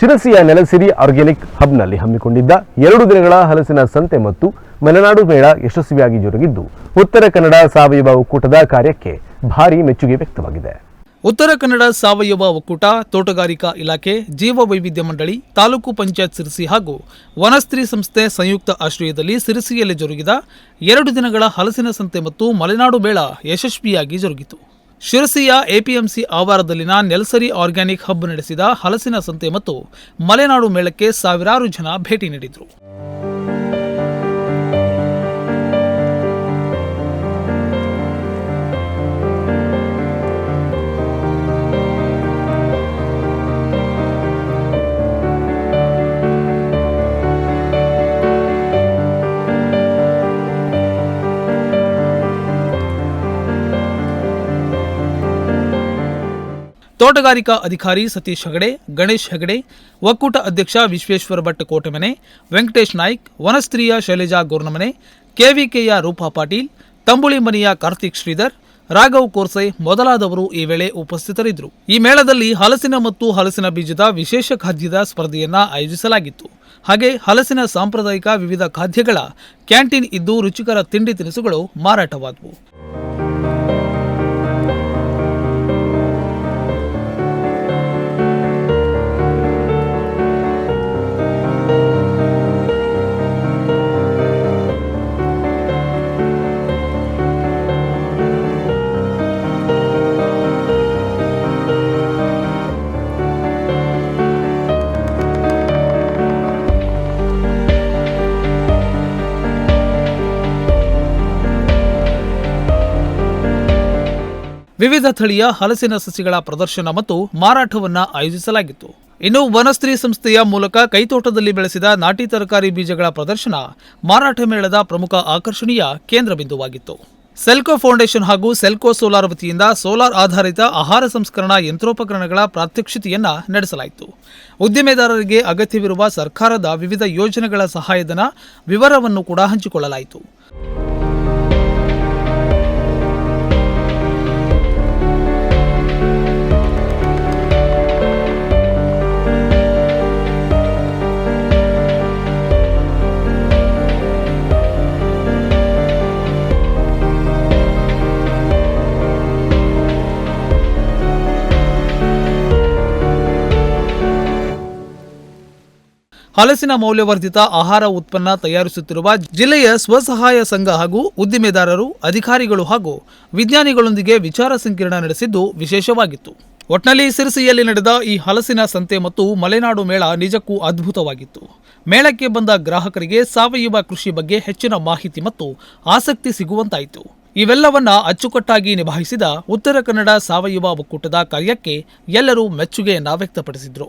ಶಿರಸಿಯ ನೆಲಸಿರಿ organic ಹಬ್ನಲ್ಲಿ ಹಮ್ಮಿಕೊಂಡಿದ್ದ ಎರಡು ದಿನಗಳ ಹಲಸಿನ ಸಂತೆ ಮತ್ತು ಮಲೆನಾಡು ಮೇಳ ಯಶಸ್ವಿಯಾಗಿ ಜರುಗಿದ್ದು, ಉತ್ತರ ಕನ್ನಡ ಸಾವಯವ ಒಕ್ಕೂಟದ ಕಾರ್ಯಕ್ಕೆ ಭಾರಿ ಮೆಚ್ಚುಗೆ ವ್ಯಕ್ತವಾಗಿದೆ. ಉತ್ತರ ಕನ್ನಡ ಸಾವಯವ ಒಕ್ಕೂಟ, ತೋಟಗಾರಿಕಾ ಇಲಾಖೆ ಜೀವ ವೈವಿಧ್ಯ ಮಂಡಳಿ, ತಾಲೂಕು ಪಂಚಾಯತ್ ಸಿರಿಸಿ ಹಾಗೂ ವನಸ್ತ್ರೀ ಸಂಸ್ಥೆ ಸಂಯುಕ್ತ ಆಶ್ರಯದಲ್ಲಿ ಸಿರಿಸಿಯಲ್ಲಿ ಜರುಗಿದ ಎರಡು ದಿನಗಳ ಹಲಸಿನ ಸಂತೆ ಮತ್ತು ಮಲೆನಾಡು ಮೇಳ ಯಶಸ್ವಿಯಾಗಿ ಜರುಗಿತು. ಶಿರಸಿಯ ಎಪಿಎಂಸಿ ಆವಾರದಲ್ಲಿನ ನೆಲ್ಸರಿ ಆರ್ಗ್ಯಾನಿಕ್ ಹಬ್ ನಡೆಸಿದ ಹಲಸಿನ ಸಂತೆ ಮತ್ತು ಮಲೆನಾಡು ಮೇಳಕ್ಕೆ ಸಾವಿರಾರು ಜನ ಭೇಟಿ ನೀಡಿದರು. ತೋಟಗಾರಿಕಾ ಅಧಿಕಾರಿ ಸತೀಶ್ ಹೆಗಡೆ, ಗಣೇಶ್ ಹೆಗಡೆ, ಒಕ್ಕೂಟ ಅಧ್ಯಕ್ಷ ವಿಶ್ವೇಶ್ವರ ಭಟ್ ಕೋಟೆಮನೆ, ವೆಂಕಟೇಶ್ ನಾಯ್ಕ್, ವನಸ್ತ್ರೀಯ ಶೈಲಜಾ ಗೋರ್ನಮನೆ, ಕೆವಿಕೆಯ ರೂಪಾ ಪಾಟೀಲ್, ತಂಬುಳಿ ಮನೆಯ ಕಾರ್ತಿಕ್ ಶ್ರೀಧರ್, ರಾಘವ್ ಕೋರ್ಸೆ ಮೊದಲಾದವರು ಈ ವೇಳೆ ಉಪಸ್ಥಿತರಿದ್ದರು. ಈ ಮೇಳದಲ್ಲಿ ಹಲಸಿನ ಮತ್ತು ಹಲಸಿನ ಬೀಜದ ವಿಶೇಷ ಖಾದ್ಯದ ಸ್ಪರ್ಧೆಯನ್ನ ಆಯೋಜಿಸಲಾಗಿತ್ತು. ಹಾಗೆ ಹಲಸಿನ ಸಾಂಪ್ರದಾಯಿಕ ವಿವಿಧ ಖಾದ್ಯಗಳ ಕ್ಯಾಂಟೀನ್ ಇದ್ದು ರುಚಿಕರ ತಿಂಡಿ ತಿನಿಸುಗಳು ಮಾರಾಟವಾದವು. ವಿವಿಧ ತಳಿಯ ಹಲಸಿನ ಸಸಿಗಳ ಪ್ರದರ್ಶನ ಮತ್ತು ಮಾರಾಟವನ್ನ ಆಯೋಜಿಸಲಾಗಿತ್ತು. ಇನ್ನು ವನಸ್ತ್ರೀ ಸಂಸ್ಥೆಯ ಮೂಲಕ ಕೈತೋಟದಲ್ಲಿ ಬೆಳೆಸಿದ ನಾಟಿ ತರಕಾರಿ ಬೀಜಗಳ ಪ್ರದರ್ಶನ ಮಾರಾಟ ಮೇಳದ ಪ್ರಮುಖ ಆಕರ್ಷಣೀಯ ಕೇಂದ್ರ ಬಿಂದುವಾಗಿತ್ತು. ಸೆಲ್ಕೋ ಫೌಂಡೇಶನ್ ಹಾಗೂ ಸೆಲ್ಕೋ ಸೋಲಾರ್ ವತಿಯಿಂದ ಸೋಲಾರ್ ಆಧಾರಿತ ಆಹಾರ ಸಂಸ್ಕರಣಾ ಯಂತ್ರೋಪಕರಣಗಳ ಪ್ರಾತ್ಯಕ್ಷಿತೆಯನ್ನ ನಡೆಸಲಾಯಿತು. ಉದ್ದಿಮೆದಾರರಿಗೆ ಅಗತ್ಯವಿರುವ ಸರ್ಕಾರದ ವಿವಿಧ ಯೋಜನೆಗಳ ಸಹಾಯಧನ ವಿವರವನ್ನು ಕೂಡ ಹಂಚಿಕೊಳ್ಳಲಾಯಿತು. ಹಲಸಿನ ಮೌಲ್ಯವರ್ಧಿತ ಆಹಾರ ಉತ್ಪನ್ನ ತಯಾರಿಸುತ್ತಿರುವ ಜಿಲ್ಲೆಯ ಸ್ವಸಹಾಯ ಸಂಘ ಹಾಗೂ ಉದ್ದಿಮೆದಾರರು, ಅಧಿಕಾರಿಗಳು ಹಾಗೂ ವಿಜ್ಞಾನಿಗಳೊಂದಿಗೆ ವಿಚಾರ ಸಂಕಿರಣ ನಡೆಸಿದ್ದು ವಿಶೇಷವಾಗಿತ್ತು. ಒಟ್ನಲ್ಲಿ ಸಿರಸಿಯಲ್ಲಿ ನಡೆದ ಈ ಹಲಸಿನ ಸಂತೆ ಮತ್ತು ಮಲೆನಾಡು ಮೇಳ ನಿಜಕ್ಕೂ ಅದ್ಭುತವಾಗಿತ್ತು. ಮೇಳಕ್ಕೆ ಬಂದ ಗ್ರಾಹಕರಿಗೆ ಸಾವಯವ ಕೃಷಿ ಬಗ್ಗೆ ಹೆಚ್ಚಿನ ಮಾಹಿತಿ ಮತ್ತು ಆಸಕ್ತಿ ಸಿಗುವಂತಾಯಿತು. ಇವೆಲ್ಲವನ್ನ ಅಚ್ಚುಕಟ್ಟಾಗಿ ನಿಭಾಯಿಸಿದ ಉತ್ತರ ಕನ್ನಡ ಸಾವಯವ ಒಕ್ಕೂಟದ ಕಾರ್ಯಕ್ಕೆ ಎಲ್ಲರೂ ಮೆಚ್ಚುಗೆಯನ್ನ ವ್ಯಕ್ತಪಡಿಸಿದ್ರು